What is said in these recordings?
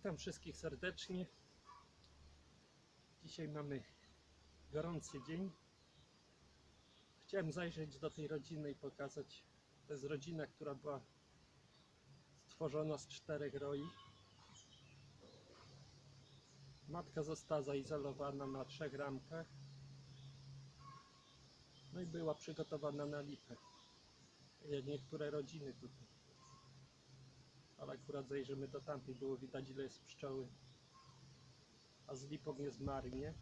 Witam wszystkich serdecznie. Dzisiaj mamy gorący dzień. Chciałem zajrzeć do tej rodziny i pokazać. To jest rodzina, która była stworzona z czterech roi. Matka została zaizolowana na trzech ramkach. No i była przygotowana na lipę. Jak niektóre rodziny tutaj akurat zajrzymy do tamtej, było widać ile jest pszczoły. A z lipą jest marnie.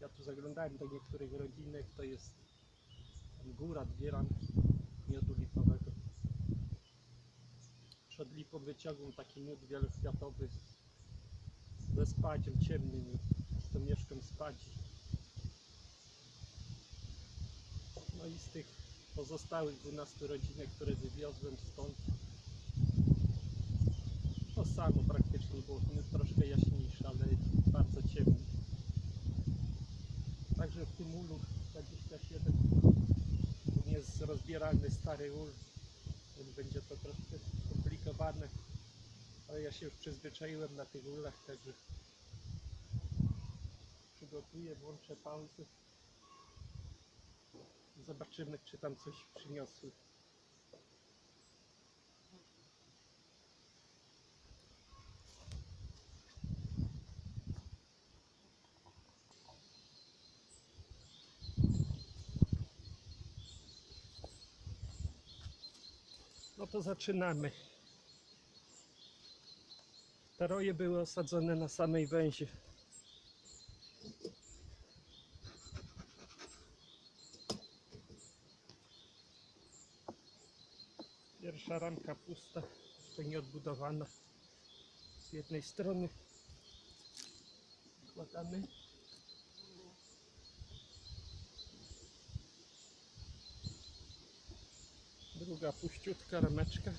Ja tu zaglądałem do niektórych rodzinek, to jest góra, dwie ramki miodu lipowego. Przed lipą wyciągłem taki miód wielokwiatowy ze spadziem, ciemny miód, z domieszką spadzi. No i z tych pozostałych 12 rodzinek, które wywiozłem stąd, to samo praktycznie było, miód troszkę jaśniejszy, ale bardzo ciemny. Także w tym ulu 27 tu jest rozbierany stary ul, więc będzie to troszkę skomplikowane, ale ja się już przyzwyczaiłem na tych ulach, także przygotuję, włączę pauzę i zobaczymy, czy tam coś przyniosły. To zaczynamy. Te roje były osadzone na samej węzie. Pierwsza ramka pusta, jeszcze nieodbudowana. Z jednej strony wkładamy. Druga puściutka rameczka.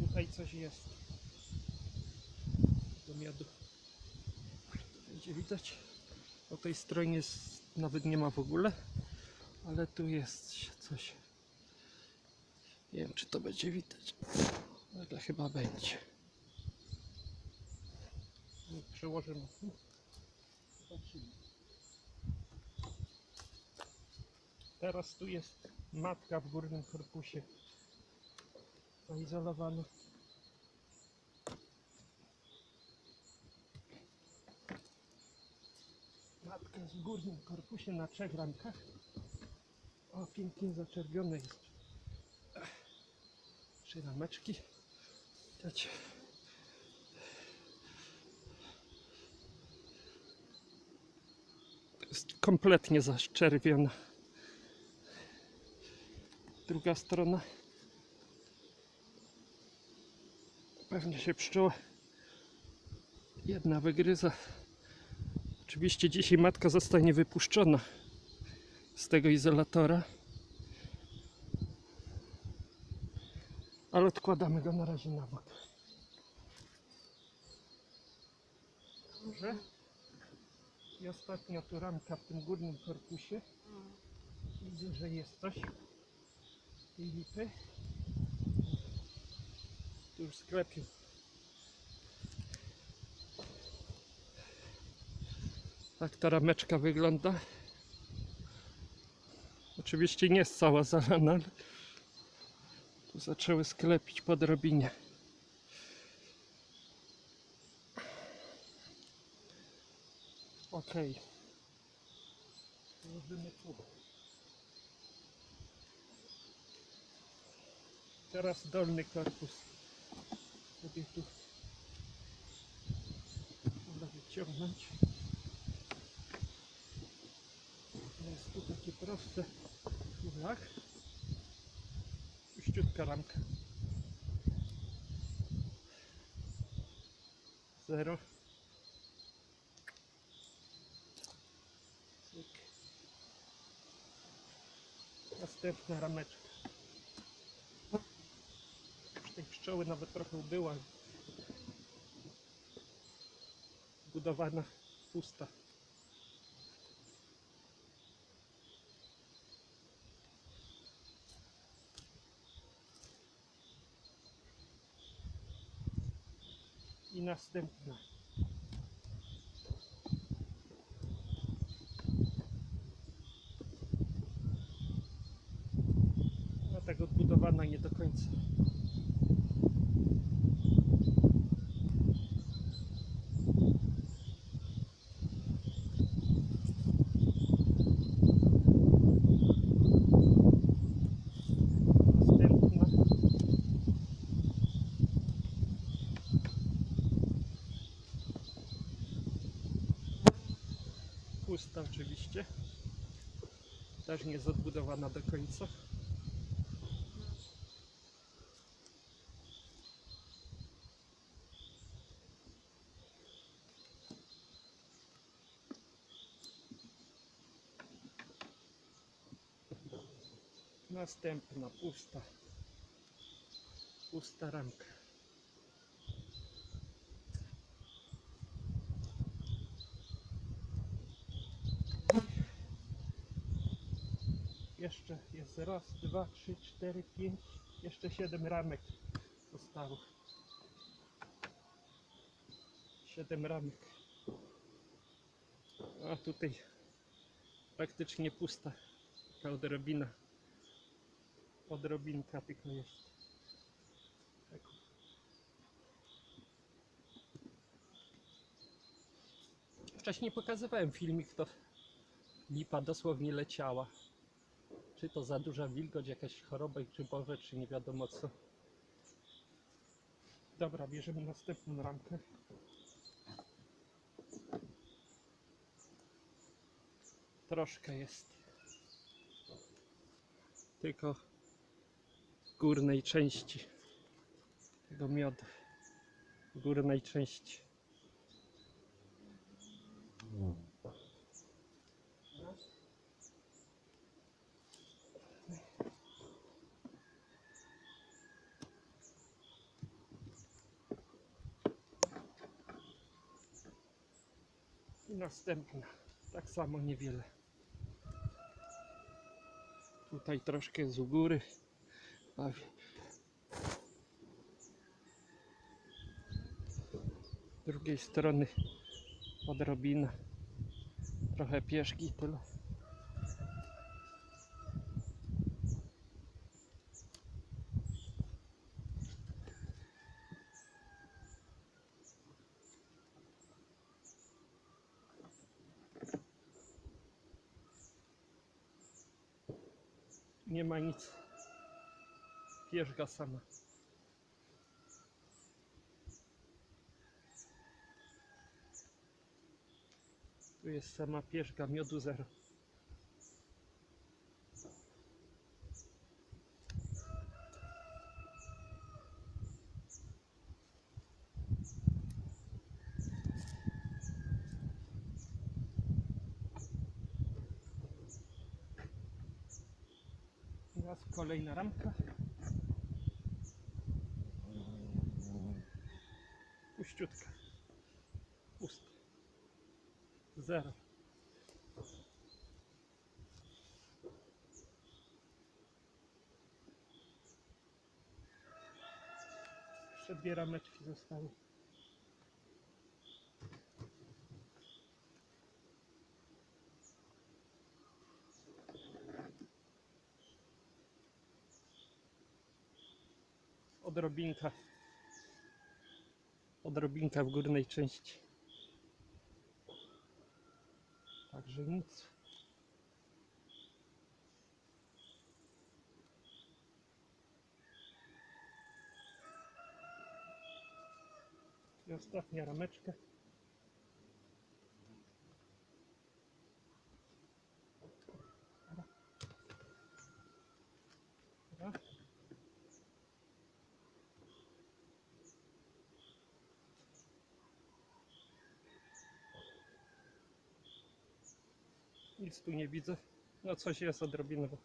Tutaj coś jest do miodu. Będzie widać. Po tej stronie nawet nie ma w ogóle, ale tu jest coś. Nie wiem, czy to będzie widać. Ale chyba będzie. Zobaczymy. Teraz tu jest matka w górnym korpusie. Zaizolowana. Matka w górnym korpusie na trzech ramkach. O, pięknie zaczerwione jest. Trzy rameczki. Widać. Jest kompletnie zaszczerwiona. Druga strona. Pewnie się pszczoła jedna wygryza. Oczywiście dzisiaj matka zostanie wypuszczona z tego izolatora. Ale odkładamy go na razie na bok. Dobrze. I ostatnia tu ramka w tym górnym korpusie. Widzę, że jest coś. Tej lipy. Tu już sklepił. Tak ta rameczka wygląda. Oczywiście nie jest cała zalana, ale tu zaczęły sklepić po drobinie. Ok. Włożymy tu. Teraz dolny korpus. Sobie tu można wyciągnąć. Jest tu takie proste w górach. Puściutka ramka. Zero. Następna rameczka. Już tej pszczoły nawet trochę ubyła. Budowana pusta. I następna. Tak odbudowana nie do końca. Pusta oczywiście. Też nie jest odbudowana do końca. Następna pusta. Pusta ramka. Jeszcze jest raz, dwa, trzy, cztery, pięć, jeszcze siedem ramek zostało. Siedem ramek. A tutaj praktycznie pusta. Taka odrobina. Odrobinka tylko jest. Tak. Wcześniej pokazywałem filmik, to lipa dosłownie leciała. Czy to za duża wilgoć, jakaś choroba grzybowe, czy nie wiadomo co. Dobra, bierzemy następną ramkę. Troszkę jest. Tylko górnej części tego miodu. Górnej części. I następna. Tak samo niewiele. Tutaj troszkę z góry. A w- Z drugiej strony odrobina. Trochę pieszki tyle. Nie ma nic. Pierzga sama. Tu jest sama pierzga miodu zero. Teraz kolejna ramka. Puściutka. Pusta. Zero. Jeszcze dwie rameczki zostały. Odrobinka. Odrobinka w górnej części. Także nic. I ostatnia rameczka. Dobra. Dobra. Nic tu nie widzę. No coś jest odrobinę. bo-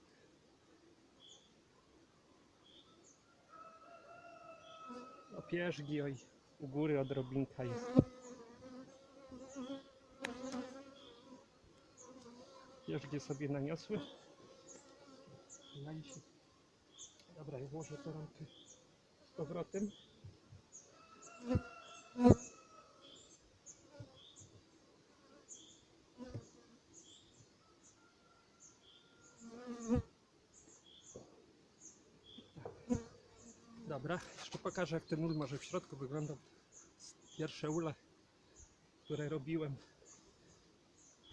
No pierzgi, oj, u góry odrobinka jest. wiesz gdzie sobie naniosły. No i. Dobra, włożę tę ramkę z powrotem. Dobra, jeszcze pokażę jak ten ul może w środku wyglądał. Pierwsze ule, które robiłem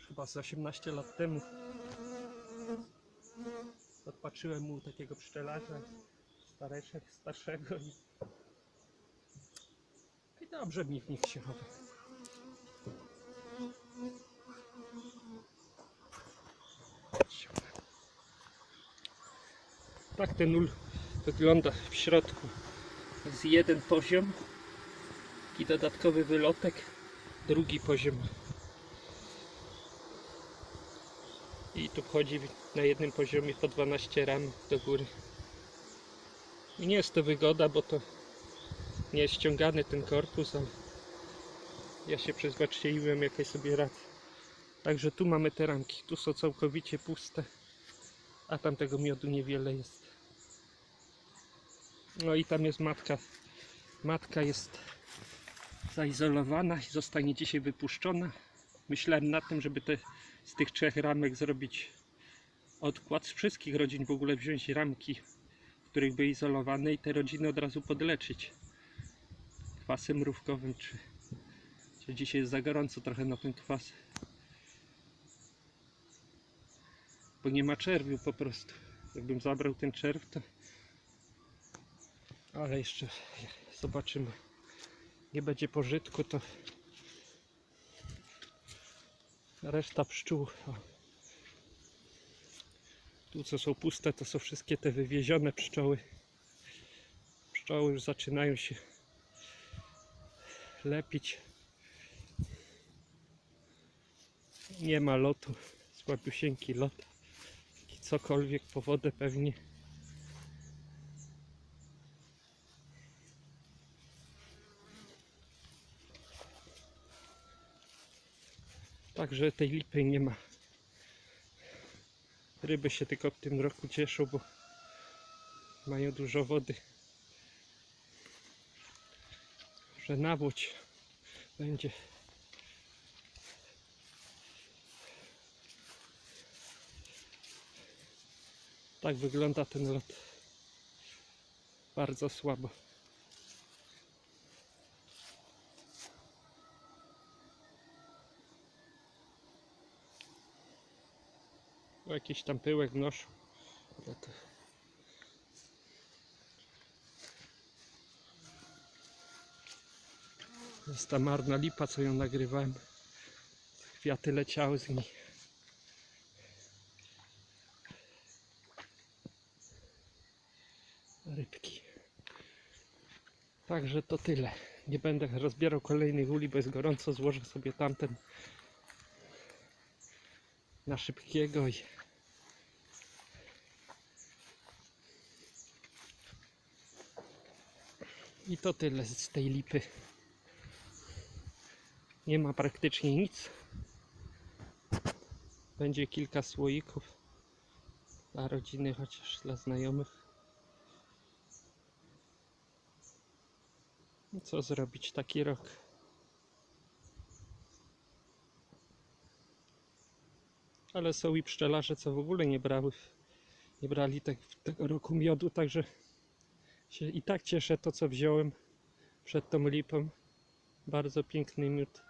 chyba z 18 lat temu. Podpatrzyłem mu takiego pszczelarza starsze, starszego i, i dobrze mi w nich się chowa. Tak ten ul wygląda w środku. Jest jeden poziom i dodatkowy wylotek, drugi poziom. I tu wchodzi na jednym poziomie po 12 ram do góry. I nie jest to wygoda, bo to nie jest ściągany ten korpus, ale ja się przyzwyczaiłem jakoś sobie rad. Także tu mamy te ramki, tu są całkowicie puste, a tam tego miodu niewiele jest. No i tam jest matka. Matka jest zaizolowana i zostanie dzisiaj wypuszczona. Myślałem nad tym, żeby te, z tych trzech ramek zrobić odkład. Z wszystkich rodzin w ogóle wziąć ramki, w których były izolowane i te rodziny od razu podleczyć kwasem mrówkowym. Czy, czy dzisiaj jest za gorąco trochę na ten kwas. Bo nie ma czerwiu po prostu. Jakbym zabrał ten czerw, to ale jeszcze zobaczymy. Nie będzie pożytku, to reszta pszczół. O. Tu co są puste, to są wszystkie te wywiezione pszczoły. Pszczoły już zaczynają się lepić. Nie ma lotu, słabiusieńki lot. Taki Cokolwiek po wodę pewnie. Także tej lipy nie ma. Ryby się tylko w tym roku cieszą, bo mają dużo wody. Że nawódź będzie. Tak wygląda ten lot. Bardzo słabo. Jakiś tam pyłek. To jest ta marna lipa, co ją nagrywałem. Kwiaty leciały z niej. Rybki. Także to tyle. Nie będę rozbierał kolejnych uli, bo jest gorąco. Złożę sobie tamten na szybkiego i i to tyle z tej lipy. Nie ma praktycznie nic. Będzie kilka słoików dla rodziny chociaż dla znajomych. Co zrobić taki rok ale są i pszczelarze, co w ogóle nie brały, nie brali tak, tego roku miodu, także się i tak cieszę to, co wziąłem przed tą lipą. Bardzo piękny miód.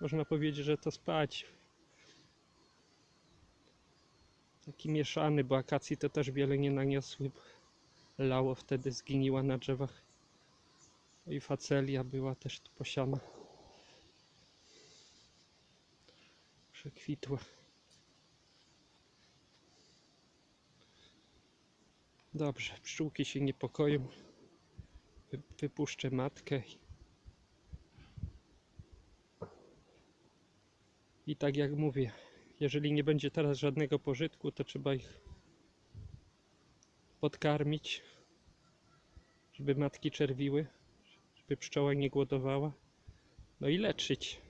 Można powiedzieć, że to spać. Taki mieszany, bo akacji to też wiele nie naniosły. Lało wtedy, zginiła na drzewach. I facelia była też tu posiana. Przekwitła. Dobrze, pszczółki się niepokoją. Wy, wypuszczę matkę. i- tak jak mówię, jeżeli nie będzie teraz żadnego pożytku, to trzeba ich podkarmić, żeby matki czerwiły, żeby pszczoła nie głodowała. No i leczyć.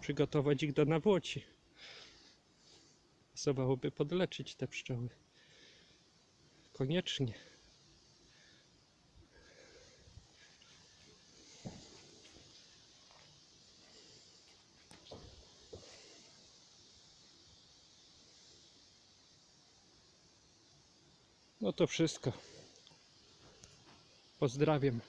Przygotować ich do nawłoci. Pasowałoby podleczyć te pszczoły. Koniecznie. No to wszystko. Pozdrawiam.